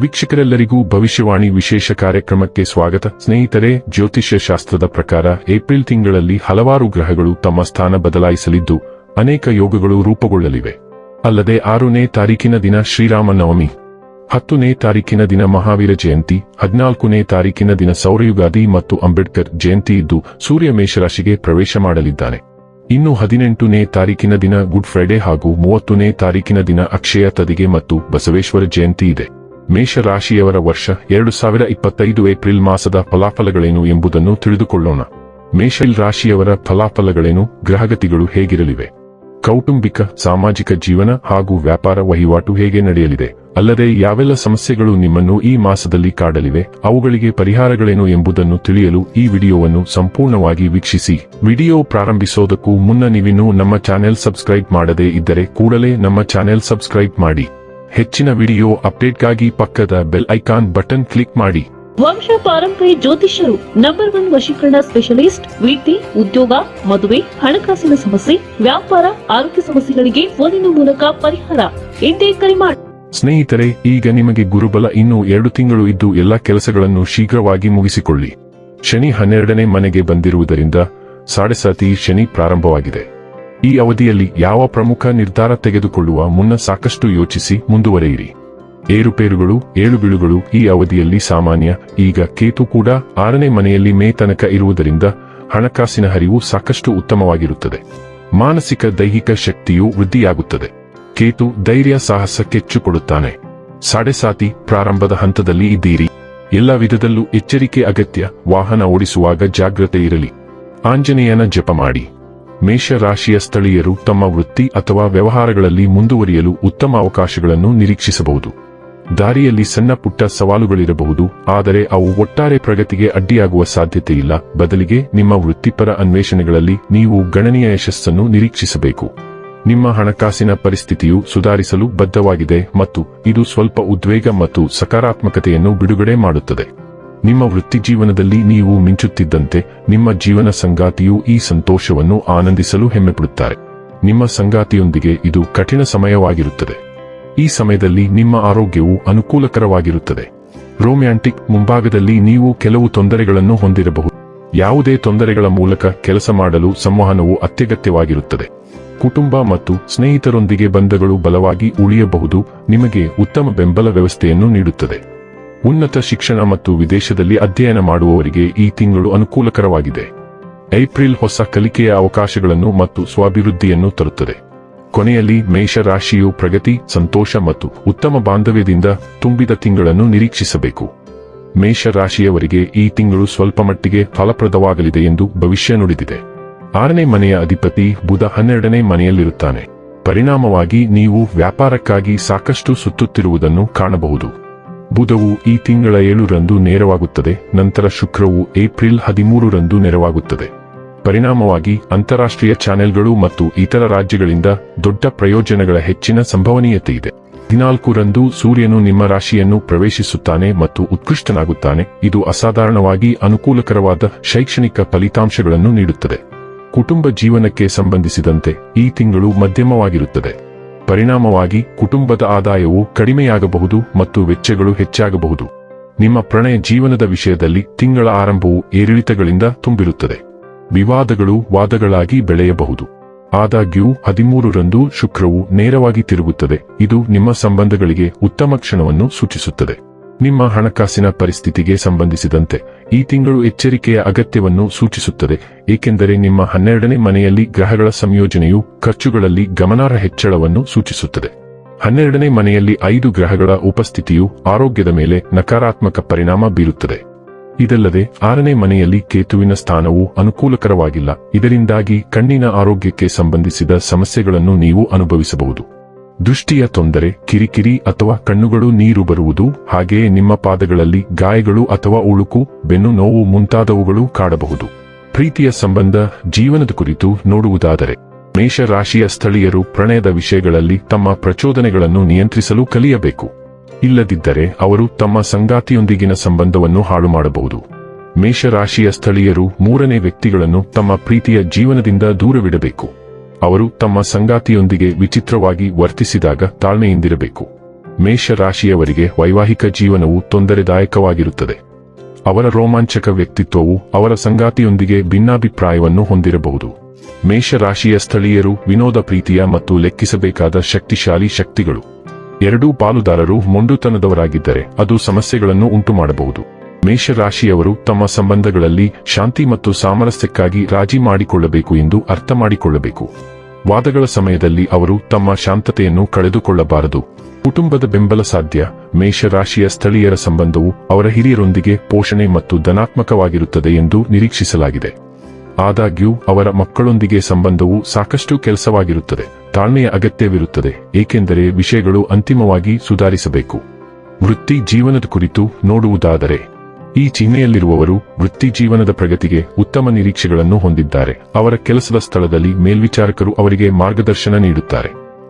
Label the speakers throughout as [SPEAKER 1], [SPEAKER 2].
[SPEAKER 1] ವೀಕ್ಷಕರೆಲ್ಲರಿಗೂ ಭವಿಷ್ಯವಾಣಿ ವಿಶೇಷ ಕಾರ್ಯಕ್ರಮಕ್ಕೆ ಸ್ವಾಗತ. ಸ್ನೇಹಿತರೆ, ಜ್ಯೋತಿಷ್ಯ ಶಾಸ್ತ್ರದ ಪ್ರಕಾರ ಏಪ್ರಿಲ್ ತಿಂಗಳಲ್ಲಿ ಹಲವಾರು ಗ್ರಹಗಳು ತಮ್ಮ ಸ್ಥಾನ ಬದಲಾಯಿಸಲಿದ್ದು, ಅನೇಕ ಯೋಗಗಳು ರೂಪುಗೊಳ್ಳಲಿವೆ. ಅಲ್ಲದೆ ಆರನೇ ತಾರೀಕಿನ ದಿನ ಶ್ರೀರಾಮ ನವಮಿ ಹತ್ತನೇ ತಾರೀಕಿನ ದಿನ ಮಹಾವೀರ ಜಯಂತಿ, ಹದಿನಾಲ್ಕನೇ ತಾರೀಕಿನ ದಿನ ಸೌರಯುಗಾದಿ ಮತ್ತು ಅಂಬೇಡ್ಕರ್ ಜಯಂತಿ ಇದ್ದು, ಸೂರ್ಯ ಮೇಷರಾಶಿಗೆ ಪ್ರವೇಶ ಮಾಡಲಿದ್ದಾನೆ. ಇನ್ನು ಹದಿನೆಂಟನೇ ತಾರೀಕಿನ ದಿನ ಗುಡ್ ಫ್ರೈಡೆ ಹಾಗೂ ಮೂವತ್ತನೇ ತಾರೀಕಿನ ದಿನ ಅಕ್ಷಯ ತದಿಗೆ ಮತ್ತು ಬಸವೇಶ್ವರ ಜಯಂತಿ ಇದೆ. ಮೇಷ ರಾಶಿಯವರ ವರ್ಷ ಎರಡು ಸಾವಿರ ಇಪ್ಪತ್ತೈದು ಏಪ್ರಿಲ್ ಮಾಸದ ಫಲಾಫಲಗಳೇನು ಎಂಬುದನ್ನು ತಿಳಿದುಕೊಳ್ಳೋಣ. ಮೇಷಲ್ ರಾಶಿಯವರ ಫಲಾಫಲಗಳೇನು, ಗ್ರಹಗತಿಗಳು ಹೇಗಿರಲಿವೆ? ಕೌಟುಂಬಿಕ, ಸಾಮಾಜಿಕ ಜೀವನ ಹಾಗೂ ವ್ಯಾಪಾರ ವಹಿವಾಟು ಹೇಗೆ ನಡೆಯಲಿದೆ? ಅಲ್ಲದೆ ಯಾವೆಲ್ಲ ಸಮಸ್ಯೆಗಳು ನಿಮ್ಮನ್ನು ಈ ಮಾಸದಲ್ಲಿ ಕಾಡಲಿವೆ? ಅವುಗಳಿಗೆ ಪರಿಹಾರಗಳೇನು ಎಂಬುದನ್ನು ತಿಳಿಯಲು ಈ ವಿಡಿಯೋವನ್ನು ಸಂಪೂರ್ಣವಾಗಿ ವೀಕ್ಷಿಸಿ. ವಿಡಿಯೋ ಪ್ರಾರಂಭಿಸೋದಕ್ಕೂ ಮುನ್ನ ನೀವಿನ್ನೂ ನಮ್ಮ ಚಾನೆಲ್ ಸಬ್ಸ್ಕ್ರೈಬ್ ಮಾಡದೇ ಇದ್ದರೆ ಕೂಡಲೇ ನಮ್ಮ ಚಾನೆಲ್ ಸಬ್ಸ್ಕ್ರೈಬ್ ಮಾಡಿ. ಹೆಚ್ಚಿನ ವಿಡಿಯೋ ಅಪ್ಡೇಟ್ಗಾಗಿ ಪಕ್ಕದ ಬೆಲ್ ಐಕಾನ್ ಬಟನ್ ಕ್ಲಿಕ್ ಮಾಡಿ.
[SPEAKER 2] ವಂಶ ಪಾರಂಪರ್ಯ ಜ್ಯೋತಿಷ್ಯರು ನಂಬರ್ ಒನ್ ವಶೀಕರಣ ಸ್ಪೆಷಲಿಸ್ಟ್ ವೀತಿ ಉದ್ಯೋಗ ಮದುವೆ ಹಣಕಾಸಿನ ಸಮಸ್ಯೆ ವ್ಯಾಪಾರ ಆರೋಗ್ಯ ಸಮಸ್ಯೆಗಳಿಗೆ ಫೋನಿನ ಮೂಲಕ ಪರಿಹಾರ. ಎಂದೇ ಕರೆ ಮಾಡಿ
[SPEAKER 1] ಸ್ನೇಹಿತರೆ ಈಗ ನಿಮಗೆ ಗುರುಬಲ ಇನ್ನೂ ಎರಡು ತಿಂಗಳು ಇದ್ದು ಎಲ್ಲ ಕೆಲಸಗಳನ್ನು ಶೀಘ್ರವಾಗಿ ಮುಗಿಸಿಕೊಳ್ಳಿ. ಶನಿ ಹನ್ನೆರಡನೇ ಮನೆಗೆ ಬಂದಿರುವುದರಿಂದ ಸಾಡೆಸಾತಿ ಶನಿ ಪ್ರಾರಂಭವಾಗಿದೆ. ಈ ಅವಧಿಯಲ್ಲಿ ಯಾವ ಪ್ರಮುಖ ನಿರ್ಧಾರ ತೆಗೆದುಕೊಳ್ಳುವ ಮುನ್ನ ಸಾಕಷ್ಟು ಯೋಚಿಸಿ ಮುಂದುವರೆಯಿರಿ. ಏರುಪೇರುಗಳು ಏಳುಬೀಳುಗಳು ಈ ಅವಧಿಯಲ್ಲಿ ಸಾಮಾನ್ಯ, ಈಗ ಕೇತು ಕೂಡ ಆರನೇ ಮನೆಯಲ್ಲಿ ಮೇ ತನಕ ಇರುವುದರಿಂದ ಹಣಕಾಸಿನ ಹರಿವು ಸಾಕಷ್ಟು ಉತ್ತಮವಾಗಿರುತ್ತದೆ. ಮಾನಸಿಕ, ದೈಹಿಕ ಶಕ್ತಿಯು ವೃದ್ಧಿಯಾಗುತ್ತದೆ. ಕೇತು ಧೈರ್ಯ ಸಾಹಸ ಕೊಡುತ್ತಾನೆ ಸಾಡೆಸಾತಿ ಪ್ರಾರಂಭದ ಹಂತದಲ್ಲಿ ಇದ್ದೀರಿ. ಎಲ್ಲ ವಿಧದಲ್ಲೂ ಎಚ್ಚರಿಕೆ ಅಗತ್ಯ, ವಾಹನ ಓಡಿಸುವಾಗ ಜಾಗ್ರತೆ ಇರಲಿ. ಆಂಜನೇಯನ ಜಪ ಮಾಡಿ. ಮೇಷ ರಾಶಿಯ ಸ್ಥಳೀಯರು ತಮ್ಮ ವೃತ್ತಿ ಅಥವಾ ವ್ಯವಹಾರಗಳಲ್ಲಿ ಮುಂದುವರಿಯಲು ಉತ್ತಮ ಅವಕಾಶಗಳನ್ನು ನಿರೀಕ್ಷಿಸಬಹುದು. ದಾರಿಯಲ್ಲಿ ಸಣ್ಣ ಪುಟ್ಟ ಸವಾಲುಗಳಿರಬಹುದು, ಆದರೆ ಅವು ಒಟ್ಟಾರೆ ಪ್ರಗತಿಗೆ ಅಡ್ಡಿಯಾಗುವ ಸಾಧ್ಯತೆಯಿಲ್ಲ. ಬದಲಿಗೆ ನಿಮ್ಮ ವೃತ್ತಿಪರ ಅನ್ವೇಷಣೆಗಳಲ್ಲಿ ನೀವು ಗಣನೀಯ ಯಶಸ್ಸನ್ನು ನಿರೀಕ್ಷಿಸಬೇಕು. ನಿಮ್ಮ ಹಣಕಾಸಿನ ಪರಿಸ್ಥಿತಿಯು ಸುಧಾರಿಸಲು ಬದ್ಧವಾಗಿದೆ ಮತ್ತು ಇದು ಸ್ವಲ್ಪ ಉದ್ವೇಗ ಮತ್ತು ಸಕಾರಾತ್ಮಕತೆಯನ್ನು ಬಿಡುಗಡೆ ಮಾಡುತ್ತದೆ. ನಿಮ್ಮ ವೃತ್ತಿಜೀವನದಲ್ಲಿ ನೀವು ಮಿಂಚುತ್ತಿದ್ದಂತೆ ನಿಮ್ಮ ಜೀವನ ಸಂಗಾತಿಯು ಈ ಸಂತೋಷವನ್ನು ಆನಂದಿಸಲು ಹೆಮ್ಮೆಪಡುತ್ತಾರೆ. ನಿಮ್ಮ ಸಂಗಾತಿಯೊಂದಿಗೆ ಇದು ಕಠಿಣ ಸಮಯವಾಗಿರುತ್ತದೆ. ಈ ಸಮಯದಲ್ಲಿ ನಿಮ್ಮ ಆರೋಗ್ಯವು ಅನುಕೂಲಕರವಾಗಿರುತ್ತದೆ. ರೋಮ್ಯಾಂಟಿಕ್ ಮುಂಭಾಗದಲ್ಲಿ ನೀವು ಕೆಲವು ತೊಂದರೆಗಳನ್ನು ಹೊಂದಿರಬಹುದು. ಯಾವುದೇ ತೊಂದರೆಗಳ ಮೂಲಕ ಕೆಲಸ ಮಾಡಲು ಸಂವಹನವು ಅತ್ಯಗತ್ಯವಾಗಿರುತ್ತದೆ. ಕುಟುಂಬ ಮತ್ತು ಸ್ನೇಹಿತರೊಂದಿಗೆ ಬಂಧಗಳು ಬಲವಾಗಿ ಉಳಿಯಬಹುದು, ನಿಮಗೆ ಉತ್ತಮ ಬೆಂಬಲ ವ್ಯವಸ್ಥೆಯನ್ನು ನೀಡುತ್ತದೆ. ಉನ್ನತ ಶಿಕ್ಷಣ ಮತ್ತು ವಿದೇಶದಲ್ಲಿ ಅಧ್ಯಯನ ಮಾಡುವವರಿಗೆ ಈ ತಿಂಗಳು ಅನುಕೂಲಕರವಾಗಿದೆ. ಏಪ್ರಿಲ್ ಹೊಸ ಕಲಿಕೆಯ ಅವಕಾಶಗಳನ್ನು ಮತ್ತು ಸ್ವಾಭಿವೃದ್ಧಿಯನ್ನು ತರುತ್ತದೆ. ಕೊನೆಯಲ್ಲಿ ಮೇಷರಾಶಿಯು ಪ್ರಗತಿ, ಸಂತೋಷ ಮತ್ತು ಉತ್ತಮ ಬಾಂಧವ್ಯದಿಂದ ತುಂಬಿದ ತಿಂಗಳನ್ನು ನಿರೀಕ್ಷಿಸಬೇಕು. ಮೇಷ ರಾಶಿಯವರಿಗೆ ಈ ತಿಂಗಳು ಸ್ವಲ್ಪ ಮಟ್ಟಿಗೆ ಫಲಪ್ರದವಾಗಲಿದೆ ಎಂದು ಭವಿಷ್ಯ ನುಡಿದಿದೆ. ಆರನೇ ಮನೆಯ ಅಧಿಪತಿ ಬುಧ ಹನ್ನೆರಡನೇ ಮನೆಯಲ್ಲಿರುತ್ತಾನೆ. ಪರಿಣಾಮವಾಗಿ ನೀವು ವ್ಯಾಪಾರಕ್ಕಾಗಿ ಸಾಕಷ್ಟು ಸುತ್ತುತ್ತಿರುವುದನ್ನು ಕಾಣಬಹುದು. ಬುಧವು ಈ ತಿಂಗಳ ಏಳರಂದು ನೇರವಾಗುತ್ತದೆ, ನಂತರ ಶುಕ್ರವು ಏಪ್ರಿಲ್ ಹದಿಮೂರರಂದು ನೆರವಾಗುತ್ತದೆ. ಪರಿಣಾಮವಾಗಿ ಅಂತಾರಾಷ್ಟ್ರೀಯ ಚಾನೆಲ್ಗಳು ಮತ್ತು ಇತರ ರಾಜ್ಯಗಳಿಂದ ದೊಡ್ಡ ಪ್ರಯೋಜನಗಳ ಹೆಚ್ಚಿನ ಸಂಭವನೀಯತೆ ಇದೆ ಹದಿನಾಲ್ಕರಂದು ಸೂರ್ಯನು ನಿಮ್ಮ ರಾಶಿಯನ್ನು ಪ್ರವೇಶಿಸುತ್ತಾನೆ ಮತ್ತು ಉತ್ಕೃಷ್ಟನಾಗುತ್ತಾನೆ. ಇದು ಅಸಾಧಾರಣವಾಗಿ ಅನುಕೂಲಕರವಾದ ಶೈಕ್ಷಣಿಕ ಫಲಿತಾಂಶಗಳನ್ನು ನೀಡುತ್ತದೆ. ಕುಟುಂಬ ಜೀವನಕ್ಕೆ ಸಂಬಂಧಿಸಿದಂತೆ ಈ ತಿಂಗಳು ಮಧ್ಯಮವಾಗಿರುತ್ತದೆ. ಪರಿಣಾಮವಾಗಿ ಕುಟುಂಬದ ಆದಾಯವು ಕಡಿಮೆಯಾಗಬಹುದು ಮತ್ತು ವೆಚ್ಚಗಳು ಹೆಚ್ಚಾಗಬಹುದು. ನಿಮ್ಮ ಪ್ರಣಯ ಜೀವನದ ವಿಷಯದಲ್ಲಿ ತಿಂಗಳ ಆರಂಭವು ಏರಿಳಿತಗಳಿಂದ ತುಂಬಿರುತ್ತದೆ. ವಿವಾದಗಳು ವಾದಗಳಾಗಿ ಬೆಳೆಯಬಹುದು. ಆದಾಗ್ಯೂ ಹದಿಮೂರರಂದು ಶುಕ್ರವು ನೇರವಾಗಿ ತಿರುಗುತ್ತದೆ. ಇದು ನಿಮ್ಮ ಸಂಬಂಧಗಳಿಗೆ ಉತ್ತಮ ಕ್ಷಣವನ್ನು ಸೂಚಿಸುತ್ತದೆ. ನಿಮ್ಮ ಹಣಕಾಸಿನ ಪರಿಸ್ಥಿತಿಗೆ ಸಂಬಂಧಿಸಿದಂತೆ ಈ ತಿಂಗಳು ಎಚ್ಚರಿಕೆಯ ಅಗತ್ಯವನ್ನು ಸೂಚಿಸುತ್ತದೆ, ಏಕೆಂದರೆ ನಿಮ್ಮ ಹನ್ನೆರಡನೇ ಮನೆಯಲ್ಲಿ ಗ್ರಹಗಳ ಸಂಯೋಜನೆಯು ಖರ್ಚುಗಳಲ್ಲಿ ಗಮನಾರ್ಹ ಹೆಚ್ಚಳವನ್ನು ಸೂಚಿಸುತ್ತದೆ. ಹನ್ನೆರಡನೇ ಮನೆಯಲ್ಲಿ ಐದು ಗ್ರಹಗಳ ಉಪಸ್ಥಿತಿಯು ಆರೋಗ್ಯದ ಮೇಲೆ ನಕಾರಾತ್ಮಕ ಪರಿಣಾಮ ಬೀರುತ್ತದೆ. ಇದಲ್ಲದೆ, ಆರನೇ ಮನೆಯಲ್ಲಿ ಕೇತುವಿನ ಸ್ಥಾನವು ಅನುಕೂಲಕರವಾಗಿಲ್ಲ. ಇದರಿಂದಾಗಿ ಕಣ್ಣಿನ ಆರೋಗ್ಯಕ್ಕೆ ಸಂಬಂಧಿಸಿದ ಸಮಸ್ಯೆಗಳನ್ನು ನೀವು ಅನುಭವಿಸಬಹುದು. ದೃಷ್ಟಿಯ ತೊಂದರೆ, ಕಿರಿಕಿರಿ ಅಥವಾ ಕಣ್ಣುಗಳು ನೀರು ಬರುವುದು, ಹಾಗೆಯೇ ನಿಮ್ಮ ಪಾದಗಳಲ್ಲಿ ಗಾಯಗಳು ಅಥವಾ ಉಳುಕು, ಬೆನ್ನು ನೋವು ಮುಂತಾದವುಗಳು ಕಾಡಬಹುದು. ಪ್ರೀತಿಯ ಸಂಬಂಧ, ಜೀವನದ ಕುರಿತು ನೋಡುವುದಾದರೆ, ಮೇಷರಾಶಿಯ ಸ್ಥಳೀಯರು ಪ್ರಣಯದ ವಿಷಯಗಳಲ್ಲಿ ತಮ್ಮ ಪ್ರಚೋದನೆಗಳನ್ನು ನಿಯಂತ್ರಿಸಲು ಕಲಿಯಬೇಕು. ಇಲ್ಲದಿದ್ದರೆ ಅವರು ತಮ್ಮ ಸಂಗಾತಿಯೊಂದಿಗಿನ ಸಂಬಂಧವನ್ನು ಹಾಳು ಮಾಡಬಹುದು ಮೇಷರಾಶಿಯ ಸ್ಥಳೀಯರು ಮೂರನೇ ವ್ಯಕ್ತಿಗಳನ್ನು ತಮ್ಮ ಪ್ರೀತಿಯ ಜೀವನದಿಂದ ದೂರವಿಡಬೇಕು. ಅವರು ತಮ್ಮ ಸಂಗಾತಿಯೊಂದಿಗೆ ವಿಚಿತ್ರವಾಗಿ ವರ್ತಿಸಿದಾಗ ತಾಳ್ಮೆಯಿಂದಿರಬೇಕು. ಮೇಷ ರಾಶಿಯವರಿಗೆ ವೈವಾಹಿಕ ಜೀವನವು ತೊಂದರೆದಾಯಕವಾಗಿರುತ್ತದೆ. ಅವರ ರೋಮಾಂಚಕ ವ್ಯಕ್ತಿತ್ವವು ಅವರ ಸಂಗಾತಿಯೊಂದಿಗೆ ಭಿನ್ನಾಭಿಪ್ರಾಯವನ್ನು ಹೊಂದಿರಬಹುದು. ಮೇಷ ರಾಶಿಯ ಸ್ಥಳೀಯರು ವಿನೋದ ಪ್ರೀತಿಯ ಮತ್ತು ಲೆಕ್ಕಿಸಬೇಕಾದ ಶಕ್ತಿಶಾಲಿ ಶಕ್ತಿಗಳು. ಎರಡೂ ಪಾಲುದಾರರು ಮೊಂಡುತನದವರಾಗಿದ್ದರೆ ಅದು ಸಮಸ್ಯೆಗಳನ್ನು ಉಂಟುಮಾಡಬಹುದು. ಮೇಷರಾಶಿಯವರು ತಮ್ಮ ಸಂಬಂಧಗಳಲ್ಲಿ ಶಾಂತಿ ಮತ್ತು ಸಾಮರಸ್ಯಕ್ಕಾಗಿ ರಾಜಿ ಮಾಡಿಕೊಳ್ಳಬೇಕು ಎಂದು ಅರ್ಥ ಮಾಡಿಕೊಳ್ಳಬೇಕು. ವಾದಗಳ ಸಮಯದಲ್ಲಿ ಅವರು ತಮ್ಮ ಶಾಂತತೆಯನ್ನು ಕಳೆದುಕೊಳ್ಳಬಾರದು. ಕುಟುಂಬದ ಬೆಂಬಲ ಸಾಧ್ಯ, ಮೇಷರಾಶಿಯ ಸ್ಥಳೀಯರ ಸಂಬಂಧವು ಅವರ ಹಿರಿಯರೊಂದಿಗೆ ಪೋಷಣೆ ಮತ್ತು ಧನಾತ್ಮಕವಾಗಿರುತ್ತದೆ ಎಂದು ನಿರೀಕ್ಷಿಸಲಾಗಿದೆ. ಆದಾಗ್ಯೂ, ಅವರ ಮಕ್ಕಳೊಂದಿಗೆ ಸಂಬಂಧವು ಸಾಕಷ್ಟು ಕೆಲಸವಾಗಿರುತ್ತದೆ, ತಾಳ್ಮೆಯ ಅಗತ್ಯವಿರುತ್ತದೆ, ಏಕೆಂದರೆ ವಿಷಯಗಳು ಅಂತಿಮವಾಗಿ ಸುಧಾರಿಸಬೇಕು. ವೃತ್ತಿ, ಜೀವನದ ಕುರಿತು ನೋಡುವುದಾದರೆ ಈ ಚಿಹ್ನೆಯಲ್ಲಿರುವವರು ವೃತ್ತಿ ಜೀವನದ ಪ್ರಗತಿಗೆ ಉತ್ತಮ ನಿರೀಕ್ಷೆಗಳನ್ನು ಹೊಂದಿದ್ದಾರೆ. ಅವರ ಕೆಲಸದ ಸ್ಥಳದಲ್ಲಿ ಮೇಲ್ವಿಚಾರಕರು ಅವರಿಗೆ ಮಾರ್ಗದರ್ಶನ ನೀಡುತ್ತಾರೆ.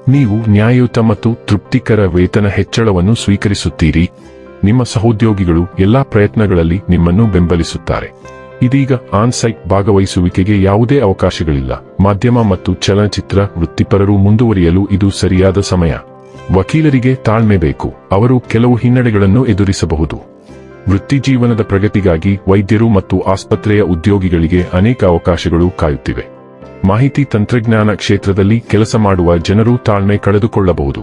[SPEAKER 1] ನೀವು ನ್ಯಾಯಯುತ ಮತ್ತು ತೃಪ್ತಿಕರ ವೇತನ ಹೆಚ್ಚಳವನ್ನು ಸ್ವೀಕರಿಸುತ್ತೀರಿ. ನಿಮ್ಮ ಸಹೋದ್ಯೋಗಿಗಳು ಎಲ್ಲಾ ಪ್ರಯತ್ನಗಳಲ್ಲಿ ನಿಮ್ಮನ್ನು ಬೆಂಬಲಿಸುತ್ತಾರೆ. ಇದೀಗ ಆನ್ಸೈಟ್ ಭಾಗವಹಿಸುವಿಕೆಗೆ ಯಾವುದೇ ಅವಕಾಶಗಳಿಲ್ಲ. ಮಾಧ್ಯಮ ಮತ್ತು ಚಲನಚಿತ್ರ ವೃತ್ತಿಪರರು ಮುಂದುವರಿಯಲು ಇದು ಸರಿಯಾದ ಸಮಯ. ವಕೀಲರಿಗೆ ತಾಳ್ಮೆ ಬೇಕು. ಅವರು ಕೆಲವು ಹಿನ್ನಡೆಗಳನ್ನು ಎದುರಿಸಬಹುದು. ವೃತ್ತಿಜೀವನದ ಪ್ರಗತಿಗಾಗಿ ವೈದ್ಯರು ಮತ್ತು ಆಸ್ಪತ್ರೆಯ ಉದ್ಯೋಗಿಗಳಿಗೆ ಅನೇಕ ಅವಕಾಶಗಳು ಕಾಯುತ್ತಿವೆ. ಮಾಹಿತಿ ತಂತ್ರಜ್ಞಾನ ಕ್ಷೇತ್ರದಲ್ಲಿ ಕೆಲಸ ಮಾಡುವ ಜನರು ತಾಳ್ಮೆ ಕಳೆದುಕೊಳ್ಳಬಹುದು.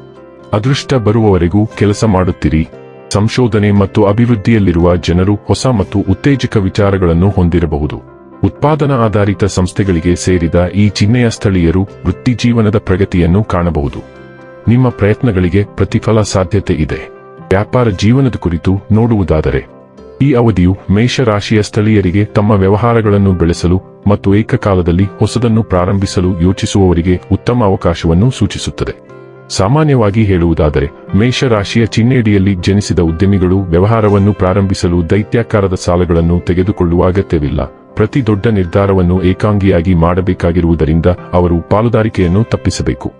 [SPEAKER 1] ಅದೃಷ್ಟ ಬರುವವರೆಗೂ ಕೆಲಸ ಮಾಡುತ್ತಿರಿ. ಸಂಶೋಧನೆ ಮತ್ತು ಅಭಿವೃದ್ಧಿಯಲ್ಲಿರುವ ಜನರು ಹೊಸ ಮತ್ತು ಉತ್ತೇಜಕ ವಿಚಾರಗಳನ್ನು ಹೊಂದಿರಬಹುದು. ಉತ್ಪಾದನಾ ಆಧಾರಿತ ಸಂಸ್ಥೆಗಳಿಗೆ ಸೇರಿದ ಈ ಚಿಹ್ನೆಯ ಸ್ಥಳೀಯರು ವೃತ್ತಿಜೀವನದ ಪ್ರಗತಿಯನ್ನು ಕಾಣಬಹುದು. ನಿಮ್ಮ ಪ್ರಯತ್ನಗಳಿಗೆ ಪ್ರತಿಫಲ ಸಾಧ್ಯತೆ ಇದೆ. ವ್ಯಾಪಾರ ಜೀವನದ ಕುರಿತು ನೋಡುವುದಾದರೆ ಈ ಅವಧಿಯು ಮೇಷರಾಶಿಯ ಸ್ಥಳೀಯರಿಗೆ ತಮ್ಮ ವ್ಯವಹಾರಗಳನ್ನು ಬೆಳೆಸಲು ಮತ್ತು ಏಕಕಾಲದಲ್ಲಿ ಹೊಸದನ್ನು ಪ್ರಾರಂಭಿಸಲು ಯೋಚಿಸುವವರಿಗೆ ಉತ್ತಮ ಅವಕಾಶವನ್ನು ಸೂಚಿಸುತ್ತದೆ. ಸಾಮಾನ್ಯವಾಗಿ ಹೇಳುವುದಾದರೆ, ಮೇಷರಾಶಿಯ ಚಿಹ್ನೆಯಡಿಯಲ್ಲಿ ಜನಿಸಿದ ಉದ್ಯಮಿಗಳು ವ್ಯವಹಾರವನ್ನು ಪ್ರಾರಂಭಿಸಲು ದೈತ್ಯಾಕಾರದ ಸಾಲಗಳನ್ನು ತೆಗೆದುಕೊಳ್ಳುವ ಅಗತ್ಯವಿಲ್ಲ. ಪ್ರತಿ ದೊಡ್ಡ ನಿರ್ಧಾರವನ್ನು ಏಕಾಂಗಿಯಾಗಿ ಮಾಡಬೇಕಾಗಿರುವುದರಿಂದ ಅವರು ಪಾಲುದಾರಿಕೆಯನ್ನು ತಪ್ಪಿಸಬೇಕು.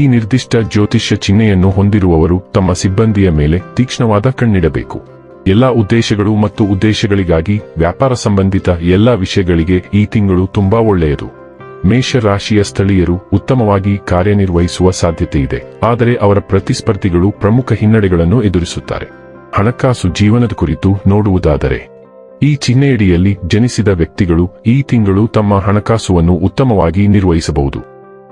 [SPEAKER 1] ಈ ನಿರ್ದಿಷ್ಟ ಜ್ಯೋತಿಷ್ಯ ಚಿಹ್ನೆಯನ್ನು ಹೊಂದಿರುವವರು ತಮ್ಮ ಸಿಬ್ಬಂದಿಯ ಮೇಲೆ ತೀಕ್ಷ್ಣವಾದ ಕಣ್ಣಿಡಬೇಕು. ಎಲ್ಲಾ ಉದ್ದೇಶಗಳು ಮತ್ತು ಉದ್ದೇಶಗಳಿಗಾಗಿ ವ್ಯಾಪಾರ ಸಂಬಂಧಿತ ಎಲ್ಲಾ ವಿಷಯಗಳಿಗೆ ಈ ತಿಂಗಳು ತುಂಬಾ ಒಳ್ಳೆಯದು. ಮೇಷ ರಾಶಿಯ ಸ್ಥಳೀಯರು ಉತ್ತಮವಾಗಿ ಕಾರ್ಯನಿರ್ವಹಿಸುವ ಸಾಧ್ಯತೆ ಇದೆ ಆದರೆ ಅವರ ಪ್ರತಿಸ್ಪರ್ಧಿಗಳು ಪ್ರಮುಖ ಹಿನ್ನಡೆಗಳನ್ನು ಎದುರಿಸುತ್ತಾರೆ. ಹಣಕಾಸು ಜೀವನದ ಕುರಿತು ನೋಡುವುದಾದರೆ, ಈ ಚಿಹ್ನೆಯಡಿಯಲ್ಲಿ ಜನಿಸಿದ ವ್ಯಕ್ತಿಗಳು ಈ ತಿಂಗಳು ತಮ್ಮ ಹಣಕಾಸುವನ್ನು ಉತ್ತಮವಾಗಿ ನಿರ್ವಹಿಸಬಹುದು.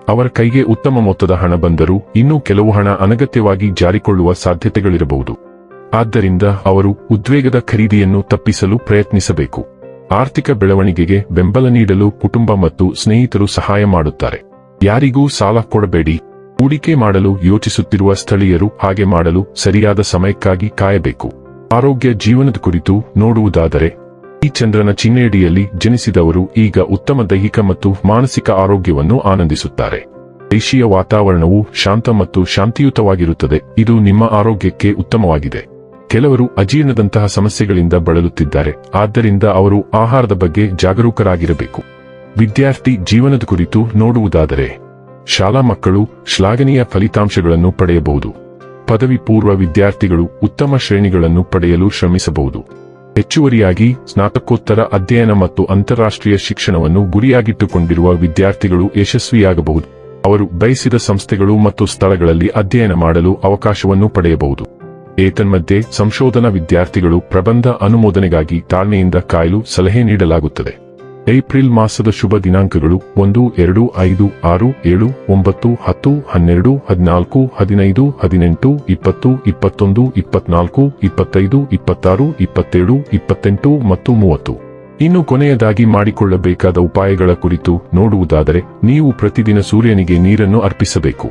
[SPEAKER 1] ಅವರ ಕೈಗೆ ಉತ್ತಮ ಮೊತ್ತದ ಹಣ ಬಂದರೂ ಇನ್ನೂ ಕೆಲವು ಹಣ ಅನಗತ್ಯವಾಗಿ ಜಾರಿಕೊಳ್ಳುವ ಸಾಧ್ಯತೆಗಳಿರಬಹುದು. ಆದ್ದರಿಂದ ಅವರು ಉದ್ವೇಗದ ಖರೀದಿಯನ್ನು ತಪ್ಪಿಸಲು ಪ್ರಯತ್ನಿಸಬೇಕು. ಆರ್ಥಿಕ ಬೆಳವಣಿಗೆಗೆ ಬೆಂಬಲ ನೀಡಲು ಕುಟುಂಬ ಮತ್ತು ಸ್ನೇಹಿತರು ಸಹಾಯ ಮಾಡುತ್ತಾರೆ. ಯಾರಿಗೂ ಸಾಲ ಕೊಡಬೇಡಿ. ಹೂಡಿಕೆ ಮಾಡಲು ಯೋಚಿಸುತ್ತಿರುವ ಸ್ಥಳೀಯರು ಹಾಗೆ ಮಾಡಲು ಸರಿಯಾದ ಸಮಯಕ್ಕಾಗಿ ಕಾಯಬೇಕು. ಆರೋಗ್ಯ ಜೀವನದ ಕುರಿತು ನೋಡುವುದಾದರೆ, ಈ ಚಂದ್ರನ ಚಿಹ್ನೆಯಡಿಯಲ್ಲಿ ಜನಿಸಿದವರು ಈಗ ಉತ್ತಮ ದೈಹಿಕ ಮತ್ತು ಮಾನಸಿಕ ಆರೋಗ್ಯವನ್ನು ಆನಂದಿಸುತ್ತಾರೆ. ದೇಶೀಯ ವಾತಾವರಣವು ಶಾಂತ ಮತ್ತು ಶಾಂತಿಯುತವಾಗಿರುತ್ತದೆ. ಇದು ನಿಮ್ಮ ಆರೋಗ್ಯಕ್ಕೆ ಉತ್ತಮವಾಗಿದೆ. ಕೆಲವರು ಅಜೀರ್ಣದಂತಹ ಸಮಸ್ಯೆಗಳಿಂದ ಬಳಲುತ್ತಿದ್ದಾರೆ. ಆದ್ದರಿಂದ ಅವರು ಆಹಾರದ ಬಗ್ಗೆ ಜಾಗರೂಕರಾಗಿರಬೇಕು. ವಿದ್ಯಾರ್ಥಿ ಜೀವನದ ಕುರಿತು ನೋಡುವುದಾದರೆ, ಶಾಲಾ ಮಕ್ಕಳು ಶ್ಲಾಘನೀಯ ಫಲಿತಾಂಶಗಳನ್ನು ಪಡೆಯಬಹುದು. ಪದವಿ ಪೂರ್ವ ವಿದ್ಯಾರ್ಥಿಗಳು ಉತ್ತಮ ಶ್ರೇಣಿಗಳನ್ನು ಪಡೆಯಲು ಶ್ರಮಿಸಬಹುದು. ಹೆಚ್ಚುವರಿಯಾಗಿ ಸ್ನಾತಕೋತ್ತರ ಅಧ್ಯಯನ ಮತ್ತು ಅಂತಾರಾಷ್ಟ್ರೀಯ ಶಿಕ್ಷಣವನ್ನು ಗುರಿಯಾಗಿಟ್ಟುಕೊಂಡಿರುವ ವಿದ್ಯಾರ್ಥಿಗಳು ಯಶಸ್ವಿಯಾಗಬಹುದು. ಅವರು ಬಯಸಿದ ಸಂಸ್ಥೆಗಳು ಮತ್ತು ಸ್ಥಳಗಳಲ್ಲಿ ಅಧ್ಯಯನ ಮಾಡಲು ಅವಕಾಶವನ್ನು ಪಡೆಯಬಹುದು. ಏತನ್ಮಧ್ಯೆ ಸಂಶೋಧನಾ ವಿದ್ಯಾರ್ಥಿಗಳು ಪ್ರಬಂಧ ಅನುಮೋದನೆಗಾಗಿ ತಾಳ್ಮೆಯಿಂದ ಕಾಯಲು ಸಲಹೆ ನೀಡಲಾಗುತ್ತದೆ. ಏಪ್ರಿಲ್ ಮಾಸದ ಶುಭ ದಿನಾಂಕಗಳು ಒಂದು, ಎರಡು, ಐದು, ಆರು, ಏಳು, ಒಂಬತ್ತು, ಹತ್ತು, ಹನ್ನೆರಡು, ಹದಿನಾಲ್ಕು, ಹದಿನೈದು, ಹದಿನೆಂಟು, ಇಪ್ಪತ್ತು, ಇಪ್ಪತ್ತೊಂದು, ಇಪ್ಪತ್ನಾಲ್ಕು, ಇಪ್ಪತ್ತೈದು, ಇಪ್ಪತ್ತಾರು, ಇಪ್ಪತ್ತೇಳು, ಇಪ್ಪತ್ತೆಂಟು ಮತ್ತು ಮೂವತ್ತು. ಇನ್ನು ಕೊನೆಯದಾಗಿ ಮಾಡಿಕೊಳ್ಳಬೇಕಾದ ಉಪಾಯಗಳ ಕುರಿತು ನೋಡುವುದಾದರೆ, ನೀವು ಪ್ರತಿದಿನ ಸೂರ್ಯನಿಗೆ ನೀರನ್ನು ಅರ್ಪಿಸಬೇಕು.